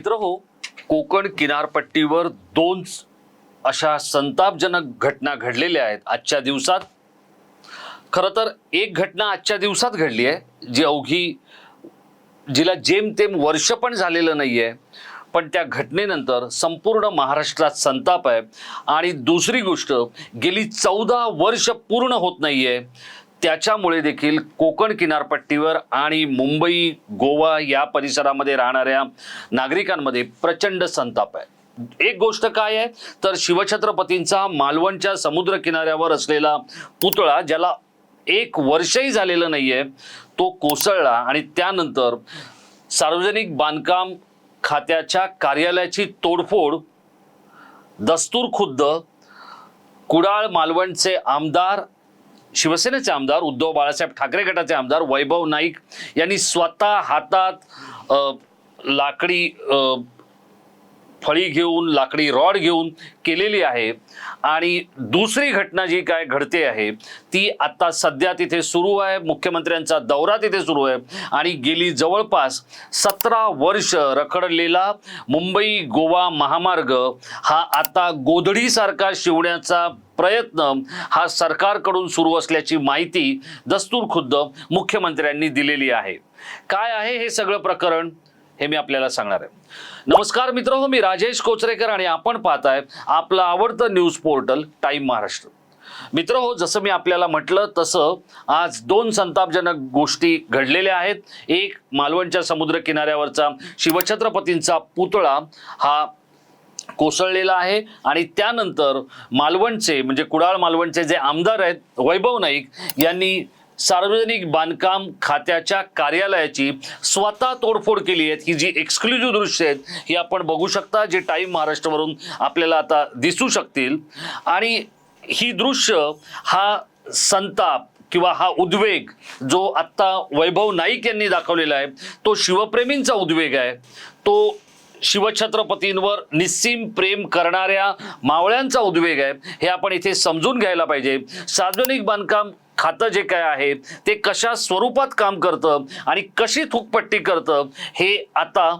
मित्र हो कोकण किनारपट्टीवर दोन अशा संतापजनक घटना घडलेल्या आहेत आजच्या दिवसात. खरं तर एक घटना आजच्या दिवसात घडली आहे जी अवघी जिला जेमतेम वर्ष पण झालेलं नाही आहे पण त्या घटनेनंतर संपूर्ण महाराष्ट्रात संताप आहे. आणि दुसरी गोष्ट गेली चौदा वर्ष पूर्ण होत नाही आहे त्याच्यामुळे देखील कोकण किनारपट्टीवर आणि मुंबई गोवा या परिसरामध्ये राहणाऱ्या नागरिकांमध्ये प्रचंड संताप आहे. एक गोष्ट काय आहे? तर शिवछत्रपतींचा मालवणच्या समुद्र किनाऱ्यावर असलेला पुतळा ज्याला एक वर्षही झालेलं नाहीये तो कोसळला आणि त्यानंतर सार्वजनिक बांधकाम खात्याच्या कार्यालयाची तोडफोड दस्तूर खुद्द कुडाळ मालवणचे आमदार शिवसेनेचे आमदार उद्धव बाळासाहेब ठाकरे गटाचे आमदार वैभव नाईक यांनी स्वतः हातात लाकडी फळी घेऊन लाकडी रॉड घेऊन केलेली आहे. आणि दुसरी घटना जी काय घडते आहे ती आता सध्या तिथे सुरू आहे. मुख्यमंत्र्यांचा दौरा तिथे सुरू आहे. आणि गेली जवळपास सतरा वर्ष रखडलेला मुंबई गोवा महामार्ग हा आता गोधडीसारखा शिवण्याचा प्रयत्न हा सरकारकडून सुरू असल्याची माहिती दस्तूर खुद्द मुख्यमंत्र्यांनी दिलेली आहे. काय आहे हे सगळं प्रकरण? हे मी आपल्याला सांगणार आहे. नमस्कार मित्र हो मी राजेश कोचरेकर आणि आपण पाहताय आपलं आवडतं न्यूज पोर्टल टाईम महाराष्ट्र. मित्र हो जसं मी आपल्याला म्हटलं तसं आज दोन संतापजनक गोष्टी घडलेल्या आहेत. एक मालवणच्या समुद्र किनाऱ्यावरचा शिवछत्रपतींचा पुतळा हा कोसळलेला आहे आणि त्यानंतर मालवणचे म्हणजे कुडाळ मालवणचे जे आमदार आहेत वैभव नाईक यांनी सार्वजनिक बांधकाम खात्याच्या कार्यालयाची स्वतः तोडफोड केली आहे. ही जी एक्सक्लुझिव्ह दृश्य आहेत ही आपण बघू शकता जे टाईम महाराष्ट्रावरून आपल्याला आता दिसू शकतील. आणि ही दृश्य हा संताप किंवा हा उद्वेग जो आत्ता वैभव नाईक यांनी दाखवलेला आहे तो शिवप्रेमींचा उद्वेग आहे तो शिवछत्रपतींवर निस्सीम प्रेम करणाऱ्या मावळ्यांचा उद्वेग आहे हे आपण इथे समजून घ्यायला पाहिजे. सार्वजनिक बांधकाम खातं जे काय आहे ते कशा स्वरूपात काम करतं आणि कशी थुकपट्टी करतं हे आता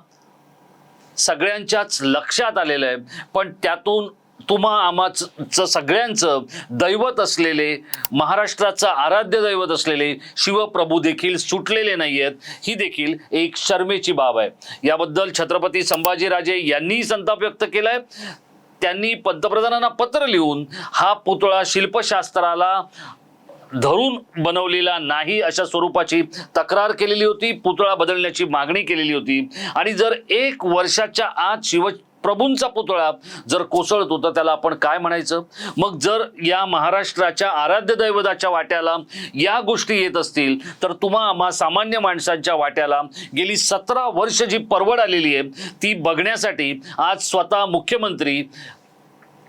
सगळ्यांच्याच लक्षात आलेलं आहे. पण त्यातून तुम्हा आमाचं सगळ्यांचं दैवत असलेले महाराष्ट्राचं आराध्य दैवत असलेले शिवप्रभू देखील सुटलेले नाही आहेत ही देखील एक शर्मेची बाब आहे. याबद्दल छत्रपती संभाजीराजे यांनीही संताप व्यक्त केलाय. त्यांनी पंतप्रधानांना पत्र लिहून हा पुतळा शिल्पशास्त्राला धरून बनवलेला नाही अशा स्वरूपाची तक्रार केलेली होती. पुतळा बदलण्याची मागणी केलेली होती. आणि जर एक वर्षाच्या आत शिव प्रभूंचा पुतळा जर कोसळत होता त्याला आपण काय म्हणायचं? मग जर या महाराष्ट्राच्या आराध्य दैवताच्या वाट्याला या गोष्टी येत असतील तर तुम्हा आम्हा सामान्य माणसांच्या वाट्याला गेली सतरा वर्ष जी परवड आलेली आहे ती बघण्यासाठी आज स्वतः मुख्यमंत्री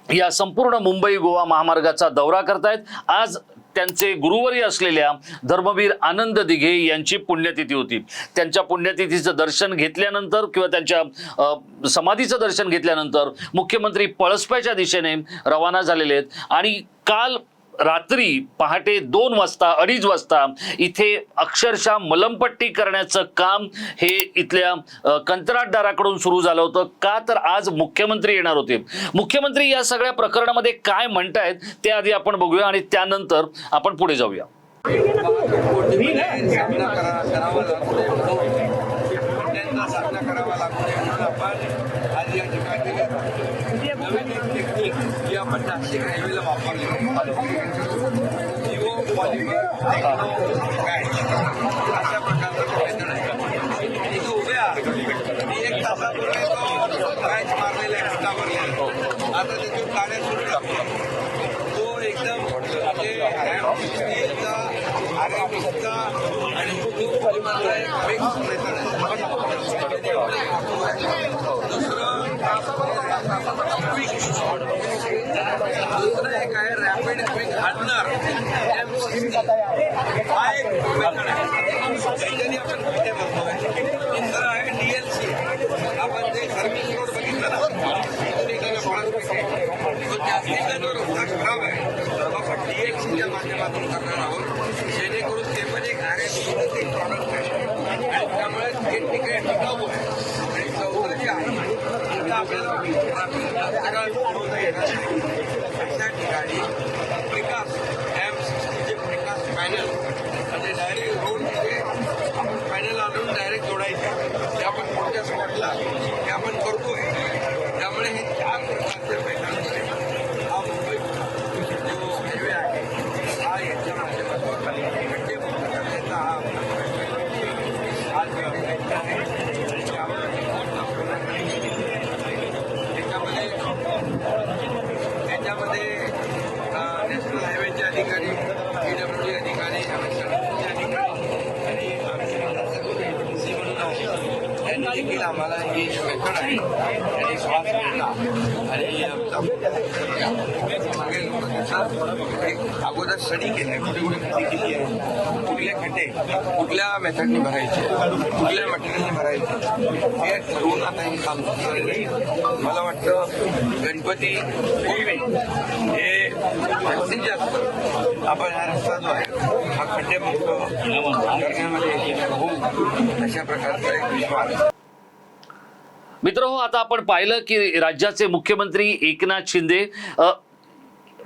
या संपूर्ण मुंबई गोवा महामार्गाचा दौरा करतायत. आज त्यांचे गुरुवरी असलेल्या धर्मवीर आनंद दिघे यांची पुण्यतिथी होती. त्यांच्या पुण्यतिथीचं दर्शन घेतल्यानंतर किंवा त्यांच्या समाधीचं दर्शन घेतल्यानंतर मुख्यमंत्री पळसप्याच्या दिशेने रवाना झालेले आहेत. आणि काल रात्री पहाटे दोन वाजता अडीच वाजता इथे अक्षरशः मलमपट्टी करण्याचं काम हे इथल्या कंत्राटदाराकडून सुरू झालं होतं. का तर आज मुख्यमंत्री येणार होते. मुख्यमंत्री या सगळ्या प्रकरणामध्ये काय म्हणतायत ते आधी आपण बघूया आणि त्यानंतर आपण पुढे जाऊया कोटीमध्ये सामना करा करावा लागू नये म्हणून त्यांचा सामना करावा लागू नये म्हणून आपण आज या ठिकाणी नवीन एक टेक्निक जी आपण नाशिक रेल्वेला वापरली. जिओ पॉलिमर काय अशा प्रकारचं प्रयत्न आहे तो उभ्या मी एक तासापूर्वी तो कायच मारलेला आहे फुटावरला आता त्याची गाड्या सुरू लागतो तो एकदम म्हणजे स्टीलचा आरेबिकचा आणि तो परिमाणाचा एक मिक्स मेथड आहे. दुसरं दुसरं एक आहे रॅपिड क्विक हार्डनर हा एक मेथड आहे त्याच्याने आपण पिठे बनवतोय तिसरं आहे डीएलसी आपण जे सर्व्हिस रोड बघितलं ना तिथून एखाद्या माणूस पिठे तो जास्तीचा जो रस्ता खराब आहे तो आपण डीएलसीच्या माध्यमातून करणार आहोत जेणेकरून ते पण एक आरेबिकचं ते प्रॉडक्ट आहे आणि त्यामुळे ते टिकाय टिकाऊ आहे आणि चौथं जे आहे आपल्याला येणार अशा ठिकाणी विकास एम सिक्स्टीचे विकास पॅनल म्हणजे डायरेक्ट रोड तिथे आपण पॅनल आणून डायरेक्ट जोडायचे. ते आपण पुढच्या स्पॉटला ते आपण करतोय त्यामुळे हे चार प्रकारचे पॅनल हा मुंबई जो हायवे आहे हा याच्या माध्यमातून म्हणजे करण्याचा हा आज व्यावसायिक आहे आणि त्याच्यामध्ये त्याच्यामध्ये अ, नॅशनल हायवेचे अधिकारी पीडब्ल्यूडी अधिकारी सडकचे अधिकारी आणि आमचे म्हणून आहे त्यांनी देखील आम्हाला ही जी मेथड आहे त्यांनी श्वास घेतला आणि आमचा मागील दिवसात एक अगोदर स्टडी केलाय कुठे कुठे खड्डे किती आहे? कुठले खड्डे? कुठल्या मेथडने भरायचे? कुठल्या मटेरियलने भरायचे? हे ठरवून आता हे काम मला वाटतं गणपती पूर्वी हे जास्तीत जास्त आपण हा रस्ता जो आहे हा खड्डेमुक्त करण्यामध्ये होऊ अशा प्रकारचा एक विश्वास. मित्र हो आता आपण पाहिलं की राज्याचे मुख्यमंत्री एकनाथ शिंदे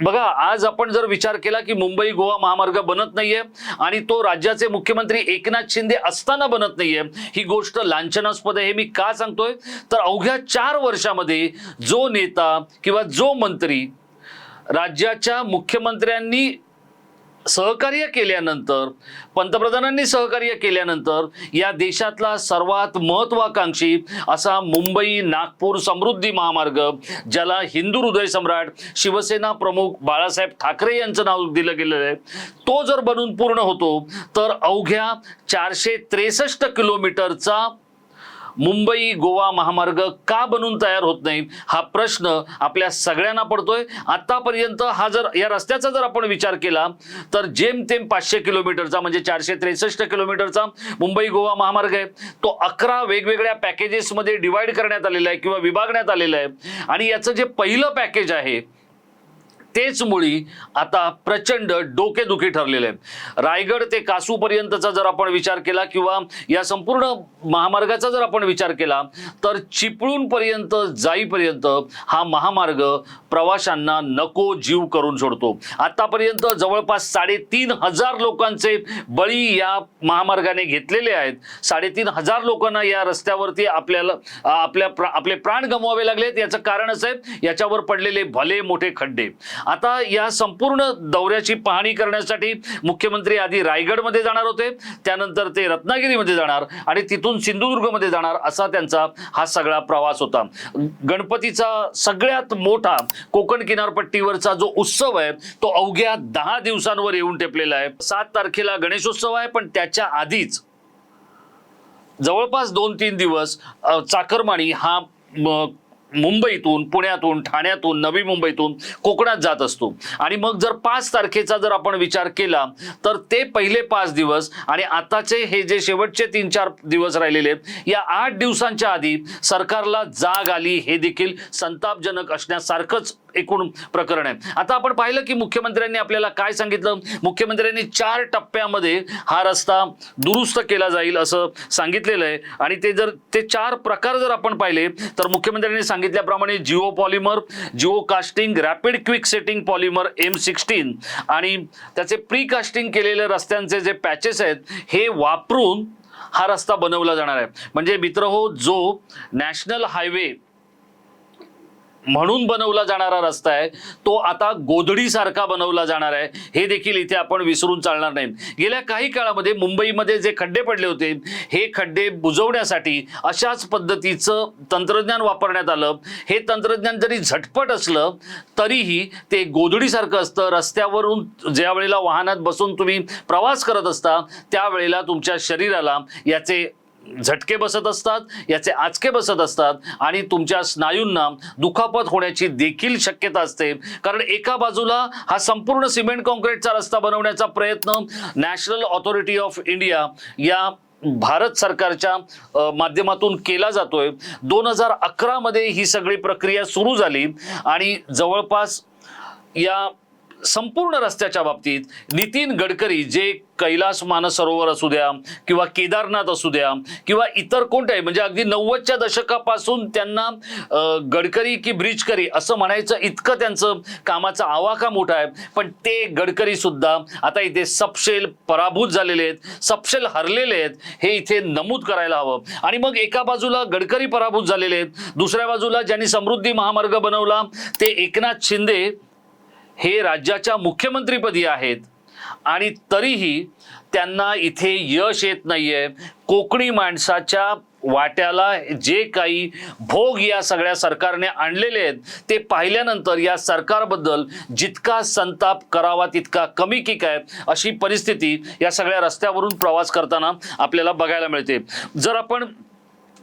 बघा आज आपण जर विचार केला की मुंबई गोवा महामार्ग बनत नाहीये आणि तो राज्याचे मुख्यमंत्री एकनाथ शिंदे असताना बनत नाहीये ही गोष्ट लांछनास्पद आहे. हे मी का सांगतोय? तर अवघ्या चार वर्षामध्ये जो नेता किंवा जो मंत्री राज्याच्या मुख्यमंत्र्यांनी सहकार्य केल्यानंतर पंतप्रधानांनी सहकार्य केल्यानंतर या देशातला सर्वात महत्वाकांक्षी असा मुंबई नागपूर समृद्धी महामार्ग ज्याला हिंदू हृदय सम्राट शिवसेना प्रमुख बाळासाहेब ठाकरे यांचं नाव दिलं गेलेलं आहे तो जर बनून पूर्ण होतो तर अवघ्या चारशे त्रेसष्ट किलोमीटरचा मुंबई गोवा महामार्ग का बनून तयार होत नाही? हा प्रश्न आपल्या सगळ्यांना पडतोय. आतापर्यंत हा जर या रस्त्याचा जर आपण विचार केला तर जेमतेम पाचशे किलोमीटरचा म्हणजे चारशे त्रेसष्ट किलोमीटरचा मुंबई गोवा महामार्ग आहे. तो अकरा वेगवेगळ्या पॅकेजेसमध्ये डिवाइड करण्यात आलेला आहे किंवा विभागण्यात आलेला आहे. आणि याचं जे पहिलं पॅकेज आहे तेच मुळी आता प्रचंड डोकेदुखी ठरलेले आहे रायगड ते कासूपर्यंतचा जर आपण विचार केला किंवा या संपूर्ण महामार्गाचा जर आपण विचार केला तर चिपळूणपर्यंत जाईपर्यंत हा महामार्ग प्रवाशांना नको जीव करून सोडतो. आतापर्यंत जवळपास साडेतीन हजार लोकांचे बळी या महामार्गाने घेतलेले आहेत. साडेतीन हजार लोकांना या रस्त्यावरती आपल्याला आपल्या प्रा- आपले प्राण गमवावे लागलेत. याचं कारण असं आहे याच्यावर पडलेले भले मोठे खड्डे. आता या संपूर्ण दौऱ्याची पाहणी करण्यासाठी मुख्यमंत्री आधी रायगडमध्ये जाणार होते. त्यानंतर ते रत्नागिरीमध्ये जाणार आणि तिथून सिंधुदुर्गमध्ये जाणार असा त्यांचा हा सगळा प्रवास होता. गणपतीचा सगळ्यात मोठा कोकण किनारपट्टीवरचा जो उत्सव आहे तो अवघ्या दहा दिवसांवर येऊन टेपलेला आहे. सात तारखेला गणेशोत्सव आहे पण त्याच्या आधीच जवळपास दोन तीन दिवस चाकरमाणी हा मुंबईतून पुण्यातून ठाण्यातून नवी मुंबईतून कोकणात जात असतो. आणि मग जर पाच तारखेचा जर आपण विचार केला तर ते पहिले पाच दिवस आणि आताचे हे जे शेवटचे तीन चार दिवस राहिलेले आहेत, या आठ दिवसांच्या आधी सरकारला जाग आली. हे देखील संतापजनक असण्यासारखंच एकूण प्रकरण आहे. आता आपण पाहिलं की मुख्यमंत्र्यांनी आपल्याला काय सांगितलं? मुख्यमंत्र्यांनी चार टप्प्यामध्ये हा रस्ता दुरुस्त केला जाईल असं सांगितलेलं आहे. आणि ते जर ते चार प्रकार जर आपण पाहिले तर मुख्यमंत्र्यांनी सांगितल्याप्रमाणे geo polymer geo casting rapid quick setting polymer M sixteen आणि त्याचे प्री कास्टिंग केलेले रस्त्यांचे जे पॅचेस आहेत हे वापरून हा रस्ता बनवला जाणार आहे. म्हणजे मित्र हो जो नॅशनल हायवे म्हणून बनवला जाणारा रस्ता आहे. तो आता गोधडीसारखा बनवला जाणार आहे. हे देखील इथे आपण विसरून चालणार नाही. गेल्या काही काळामध्ये मुंबईमध्ये जे खड्डे पडले होते हे खड्डे बुजवण्यासाठी अशाच पद्धतीचं तंत्रज्ञान वापरण्यात आलं. हे तंत्रज्ञान जरी झटपट असलं तरीही ते गोधडीसारखं असतं. रस्त्यावरून ज्या वेळेला वाहनात बसून तुम्ही प्रवास करत असता त्यावेळेला तुमच्या शरीराला याचे झटके बसत असतात याचे आचके बसत असतात आणि तुमच्या स्नायूंना दुखापत होण्याची देखील शक्यता असते. कारण एका बाजूला हा संपूर्ण सिमेंट कॉन्क्रीटचा रस्ता बनवण्याचा प्रयत्न नॅशनल ऑथॉरिटी ऑफ इंडिया या भारत सरकारच्या माध्यमातून केला जातोय. दोन हजार अकरामध्ये ही सगळी प्रक्रिया सुरू झाली आणि जवळपास या संपूर्ण रस्त्याच्या बाबतीत नितीन गडकरी जे कैलास मानसरोवर असू द्या किंवा केदारनाथ असू द्या किंवा इतर कोणत्याही म्हणजे अगदी नव्वदच्या दशकापासून त्यांना गडकरी की ब्रिजकरी असं म्हणायचं इतकं त्यांचं कामाचा आवाका मोठा आहे. पण ते गडकरी सुद्धा आता इथे सपशेल पराभूत झालेले आहेत सपशेल हरलेले आहेत हे इथे नमूद करायला हवं. आणि मग एका बाजूला गडकरी पराभूत झालेले आहेत दुसऱ्या बाजूला ज्यांनी समृद्धी महामार्ग बनवला ते एकनाथ शिंदे हे राज्याच्या मुख्यमंत्रीपदी आहेत. आणि तरीही त्यांना इथे यश येत नाहीये. कोकणी माणसाच्या वाट्याला जे काही भोग या सगळ्या सरकारने आणलेले आहेत ते पाहिल्यानंतर या सरकारबद्दल जितका संताप करावा तितका कमी की काय अशी परिस्थिती या सगळ्या रस्त्यावरून प्रवास करताना आपल्याला बघायला मिळते. जर आपण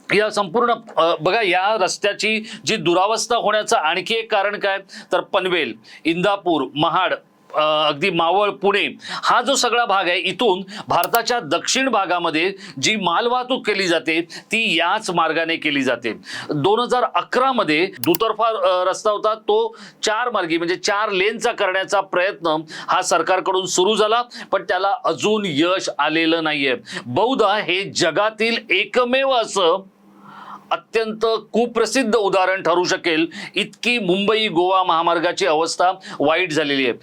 या संपूर्ण बघा या रस्त्याची जी दुरावस्था होण्याचं आणखी एक कारण काय? तर पनवेल इंदापूर महाड अगदी मावळ पुणे हा जो सगळा भाग आहे इथून भारताच्या दक्षिण भागामध्ये जी मालवाहतूक केली जाते ती याच मार्गाने केली जाते. दोन हजार अकरामध्ये दुतर्फा रस्ता होता तो चार मार्गी म्हणजे चार लेनचा करण्याचा प्रयत्न हा सरकारकडून सुरू झाला पण त्याला अजून यश आलेलं नाहीये. बहुधा हे जगातील एकमेव असं अत्यंत कुप्रसिद्ध उदाहरण ठरू शकेल. इतकी मुंबई गोवा महामार्गाची अवस्था वाईट झालेली आहे.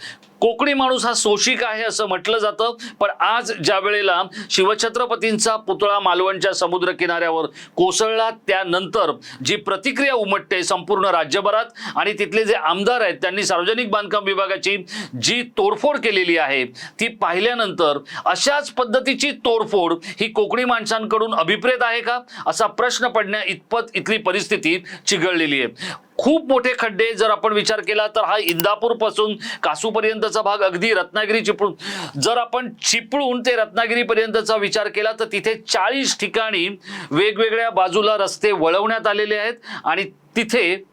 कोकणी माणूस हा सोशिक आहे असं म्हटलं जातं. पण आज ज्या वेळेला शिवछत्रपतींचा पुतळा मालवणच्या समुद्र किनाऱ्यावर कोसळला त्यानंतर जी प्रतिक्रिया उमटते संपूर्ण राज्यभरात आणि तिथले जे आमदार आहेत त्यांनी सार्वजनिक बांधकाम विभागाची जी तोडफोड केलेली आहे ती पाहिल्यानंतर अशाच पद्धतीची तोडफोड ही कोकणी माणसांकडून अभिप्रेत आहे का? असा प्रश्न पडण्या इतपत इथली परिस्थिती चिघळलेली आहे. खूप मोठे खड्डे जर आपण विचार केला तर हा इंदापूरपासून कासूपर्यंतचा भाग अगदी रत्नागिरी चिपळूण. जर आपण चिपळूण ते रत्नागिरीपर्यंतचा विचार केला तर तिथे चाळीस ठिकाणी वेगवेगळ्या बाजूला रस्ते वळवण्यात आलेले आहेत. आणि तिथे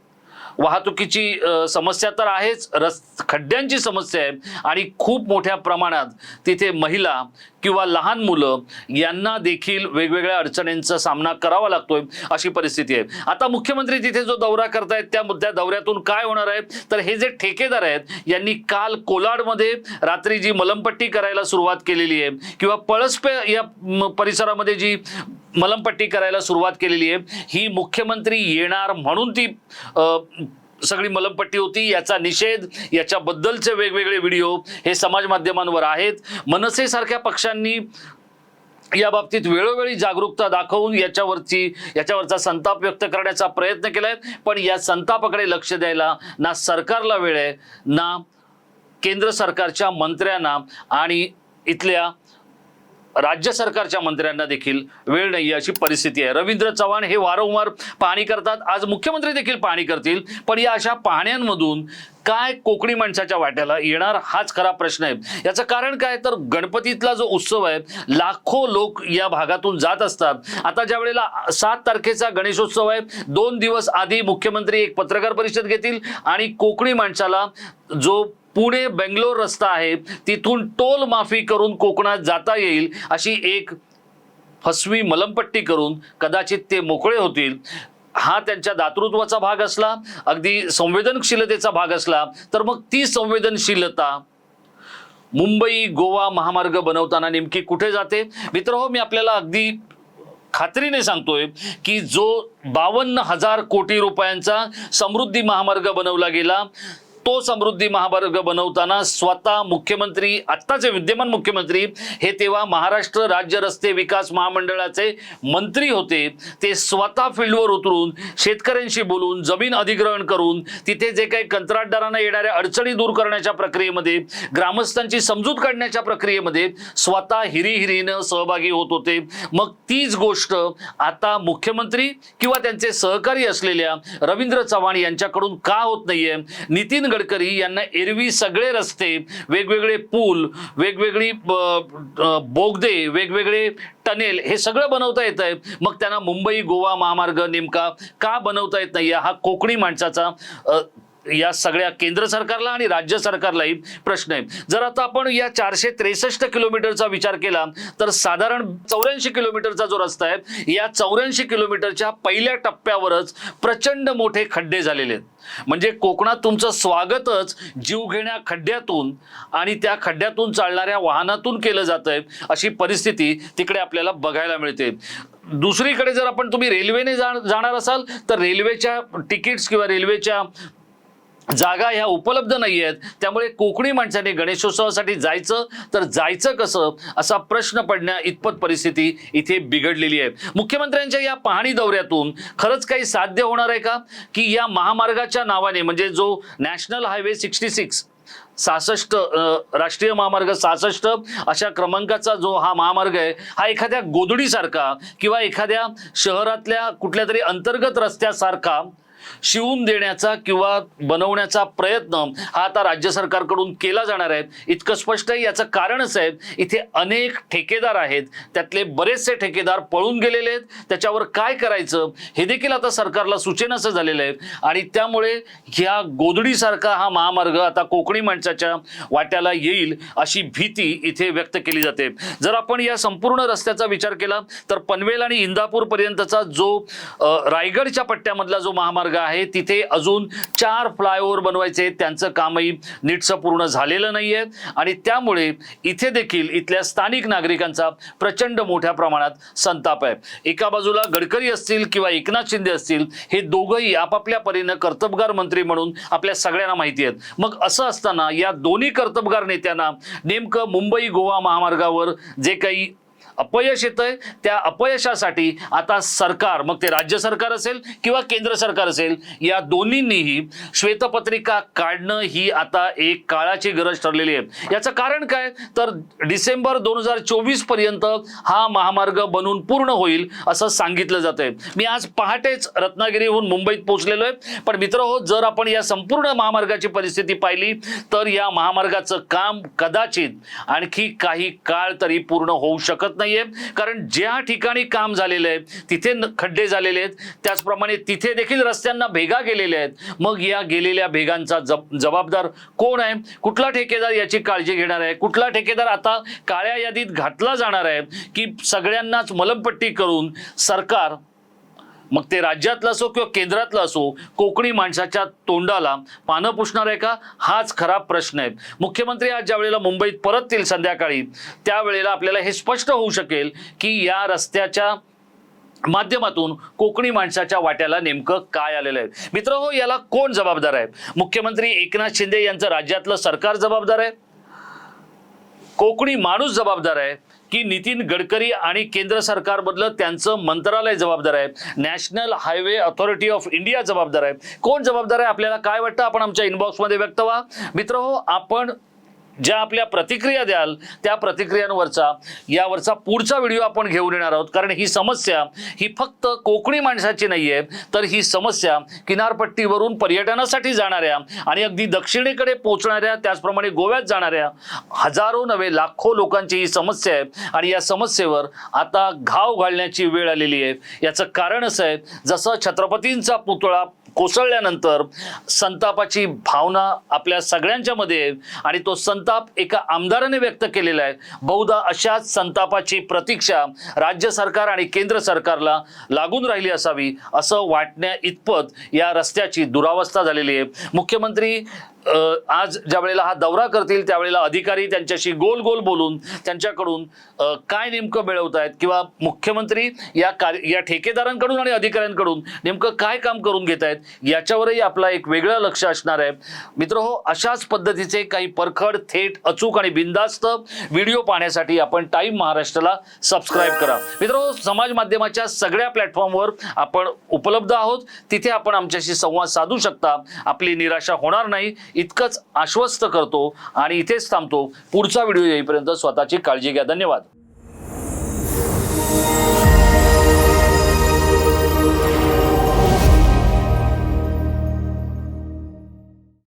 वाहतुकीची समस्या तर आहेच. रस् खड्ड्यांची समस्या आहे. आणि खूप मोठ्या प्रमाणात तिथे महिला किंवा लहान मुलं यांना देखील वेगवेगळ्या अडचणींचा सामना करावा लागतोय अशी परिस्थिती आहे. आता मुख्यमंत्री तिथे जो दौरा करतायत त्या मुद्द्या दौऱ्यातून काय होणार आहे तर हे जे ठेकेदार आहेत यांनी काल कोलाडमध्ये रात्री जी मलमपट्टी करायला सुरुवात केलेली आहे किंवा पळसपे या परिसरामध्ये जी मलमपट्टी करायला सुरुवात केलेली आहे. ही मुख्यमंत्री येणार म्हणून ती सगळी मलमपट्टी होती. याचा निषेध याच्याबद्दलचे वेगवेगळे व्हिडिओ हे समाज माध्यमांवर आहेत. मनसेसारख्या पक्षांनी या बाबतीत वेळोवेळी जागरूकता दाखवून याच्यावरची याच्यावरचा संताप व्यक्त करण्याचा प्रयत्न केलाय पण या संतापाकडे लक्ष द्यायला ना सरकारला वेळ आहे ना केंद्र सरकारच्या मंत्र्यांना आणि इथल्या राज्य सरकारच्या मंत्र्यांना देखील वेळ नाही अशी परिस्थिती आहे. रवींद्र चव्हाण हे वारंवार पाहणी करतात. आज मुख्यमंत्री देखील पाहणी करतील. पण या अशा पाहण्यांमधून काय कोकणी माणसाच्या वाट्याला येणार हाच खरा प्रश्न आहे. याचं कारण काय? तर गणपतीतला जो उत्सव आहे लाखो लोक या भागातून जात असतात. आता ज्या वेळेला सात तारखेचा गणेशोत्सव आहे दोन दिवस आधी मुख्यमंत्री एक पत्रकार परिषद घेतील आणि कोकणी माणसाला जो पुणे बेंगलोर रस्ता आहे तिथून टोल माफी करून कोकणात जाता येईल अशी एक फसवी मलमपट्टी करून कदाचित ते मोकळे होतील. हा त्यांच्या दातृत्वाचा भाग असला अगदी संवेदनशीलतेचा भाग असला तर मग ती संवेदनशीलता मुंबई गोवा महामार्ग बनवताना नेमकी कुठे जाते? मित्र हो मी आपल्याला अगदी खात्रीने सांगतोय की जो बावन्न हजार कोटी रुपयांचा समृद्धी महामार्ग बनवला गेला तो समृद्धी महामार्ग बनवताना स्वतः मुख्यमंत्री आत्ताचे विद्यमान मुख्यमंत्री हे तेव्हा महाराष्ट्र राज्य रस्ते विकास महामंडळाचे मंत्री होते. ते स्वतः फील्डवर उतरून शेतकऱ्यांशी बोलून जमीन अधिग्रहण करून तिथे जे काही कंत्राटदारांना येणाऱ्या अडचणी दूर करण्याच्या प्रक्रियेमध्ये ग्रामस्थांची समजूत काढण्याच्या प्रक्रियेमध्ये स्वतः हिरीहिरीनं सहभागी होत होते. मग तीच गोष्ट आता मुख्यमंत्री किंवा त्यांचे सहकारी असलेल्या रवींद्र चव्हाण यांच्याकडून का होत नाहीये? नितीन गडकरी यांना एरवी सगळे रस्ते वेगवेगळे पूल वेगवेगळी बोगदे वेगवेगळे टनेल हे सगळं बनवता येत आहे. मग त्यांना मुंबई गोवा महामार्ग नेमका का बनवता येत नाही हा कोकणी माणसाचा या सगळ्या केंद्र सरकारला आणि राज्य सरकारलाही प्रश्न आहे. जर आता आपण या चारशे त्रेसष्ट किलोमीटरचा विचार केला तर साधारण चौऱ्याऐंशी किलोमीटरचा जो रस्ता आहे या चौऱ्याऐंशी किलोमीटरच्या पहिल्या टप्प्यावरच प्रचंड मोठे खड्डे झालेले आहेत. म्हणजे कोकणात तुमचं स्वागतच जीवघेण्या खड्ड्यातून आणि त्या खड्ड्यातून चालणाऱ्या वाहनातून केलं जात आहे अशी परिस्थिती तिकडे आपल्याला बघायला मिळते. दुसरीकडे जर आपण तुम्ही रेल्वेने जाणार असाल तर रेल्वेच्या तिकीट्स किंवा रेल्वेच्या जागा ह्या उपलब्ध नाही आहेत त्यामुळे कोकणी माणसाने गणेशोत्सवासाठी जायचं तर जायचं कसं? असा प्रश्न पडण्या इतपत परिस्थिती इथे बिघडलेली आहे. मुख्यमंत्र्यांच्या या पाहणी दौऱ्यातून खरंच काही साध्य होणार आहे का? की या महामार्गाच्या नावाने म्हणजे जो नॅशनल हायवे सिक्स्टी सिक्स सहासष्ट राष्ट्रीय महामार्ग सहासष्ट अशा क्रमांकाचा जो हा महामार्ग आहे हा एखाद्या गोदडीसारखा किंवा एखाद्या शहरातल्या कुठल्या तरी अंतर्गत रस्त्यासारखा शिवून देण्याचा किंवा बनवण्याचा प्रयत्न हा आता राज्य सरकारकडून केला जाणार आहे. इतकं स्पष्ट आहे. याचं कारणच आहे इथे अनेक ठेकेदार आहेत. त्यातले बरेचसे ठेकेदार पळून गेलेले आहेत. त्याच्यावर काय करायचं? हे देखील आता सरकारला सूचनाचं झालेलं आहे. आणि त्यामुळे ह्या गोधडीसारखा हा महामार्ग आता कोकणी माणसाच्या वाट्याला येईल अशी भीती इथे व्यक्त केली जाते. जर आपण या संपूर्ण रस्त्याचा विचार केला तर पनवेल आणि इंदापूर पर्यंतचा जो रायगडच्या पट्ट्यामधला जो महामार्ग आहे. तिथे अजून चार फ्लायओव्हर बनवायचे आहेत. त्यांचं कामही नीटसं पूर्ण झालेलं नाही आहे आणि त्यामुळे इथे देखील इथल्या स्थानिक नागरिकांचा प्रचंड मोठ्या प्रमाणात संताप आहे. एका बाजूला गडकरी असतील किंवा एकनाथ शिंदे असतील हे दोघंही आपापल्या परीनं कर्तबगार मंत्री म्हणून आपल्या सगळ्यांना माहिती आहेत. मग असं असताना या दोन्ही कर्तबगार नेत्यांना नेमकं मुंबई गोवा महामार्गावर जे काही अपयश येतंय त्या अपयशासाठी आता सरकार मग ते राज्य सरकार असेल किंवा केंद्र सरकार असेल या दोन्हींनीही श्वेतपत्रिका काढणं ही आता एक काळाची गरज ठरलेली आहे. याचं कारण काय? तर डिसेंबर दोन हजार चोवीसपर्यंत हा महामार्ग बनून पूर्ण होईल असं सांगितलं जात आहे मी आज पहाटेच रत्नागिरीहून मुंबईत पोहोचलेलो आहे. पण मित्र हो जर आपण या संपूर्ण महामार्गाची परिस्थिती पाहिली तर या महामार्गाचं काम कदाचित आणखी काही काळ तरी पूर्ण होऊ शकत नाही. नाहीये. कारण ज्या ठिकाणी काम झालेलं आहे तिथे खड्डे झालेले आहेत. त्याचप्रमाणे तिथे देखील रस्त्यांना भेगा गेलेल्या आहेत. मग या गेलेल्या भेगांचा जब जबाबदार कोण आहे? कुठला ठेकेदार याची काळजी घेणार आहे? कुठला ठेकेदार आता काळ्या यादीत घातला जाणार आहे? की सगळ्यांनाच मलमपट्टी करून सरकार मग ते राज्यातलं असो किंवा केंद्रातलं असो कोकणी माणसाच्या तोंडाला पानं पुसणार आहे का? हाच खरा प्रश्न आहे. मुख्यमंत्री आज ज्या वेळेला मुंबईत परततील संध्याकाळी त्यावेळेला आपल्याला हे स्पष्ट होऊ शकेल की या रस्त्याच्या माध्यमातून कोकणी माणसाच्या वाट्याला नेमकं काय आलेलं आहे. मित्र हो याला कोण जबाबदार आहे? मुख्यमंत्री एकनाथ शिंदे यांचं राज्यातलं सरकार जबाबदार आहे? कोकणी माणूस जबाबदार आहे? की नितीन गडकरी आणि केंद्र सरकारमधलं त्यांचं मंत्रालय जबाबदार आहे. National Highway Authority of India जबाबदार आहे. कोण जबाबदार आहे? आपल्याला काय वाटतं? आपण आमच्या इनबॉक्समध्ये व्यक्त व्हा. मित्र हो आपण ज्या आपल्या प्रतिक्रिया द्याल त्या प्रतिक्रियांवरचा यावरचा पुढचा व्हिडिओ आपण घेऊन येणार आहोत. कारण ही समस्या ही फक्त कोकणी माणसाची नाही आहे तर ही समस्या किनारपट्टीवरून पर्यटनासाठी जाणाऱ्या आणि अगदी दक्षिणेकडे पोहोचणाऱ्या त्याचप्रमाणे गोव्यात जाणाऱ्या हजारो नव्हे लाखो लोकांची ही समस्या आहे. आणि या समस्येवर आता घाव घालण्याची वेळ आलेली आहे. याचं कारण असं आहे जसं छत्रपतींचा पुतळा कोसळल्यानंतर संतापाची भावना आपल्या सगळ्यांच्या मध्ये आणि तो संताप एका आमदाराने व्यक्त केलेला आहे. बहुधा अशाच संतापाची प्रतीक्षा राज्य सरकार आणि केंद्र सरकारला लागून राहिली असावी असं वाटण्या इतपत या रस्त्याची दुरावस्था झालेली आहे. मुख्यमंत्री आज ज्या वेळेला हा दौरा करतील त्यावेळेला अधिकारी त्यांच्याशी गोल गोल बोलून त्यांच्याकडून काय नेमकं मिळवत आहेत किंवा मुख्यमंत्री या कार्य या ठेकेदारांकडून आणि अधिकाऱ्यांकडून नेमकं काय काम करून घेत आहेत याच्यावरही आपला एक वेगळं लक्ष असणार आहे. मित्र हो अशाच पद्धतीचे काही परखड थेट अचूक आणि बिंदास्त व्हिडिओ पाहण्यासाठी आपण टाईम महाराष्ट्राला सबस्क्राईब करा. मित्र हो, समाज माध्यमाच्या सगळ्या प्लॅटफॉर्मवर आपण उपलब्ध आहोत. तिथे आपण आमच्याशी संवाद साधू शकता. आपली निराशा होणार नाही. इतकंच आश्वस्त करतो आणि इथेच थांबतो. पुढचा व्हिडिओ येईपर्यंत स्वतःची काळजी घ्या. धन्यवाद.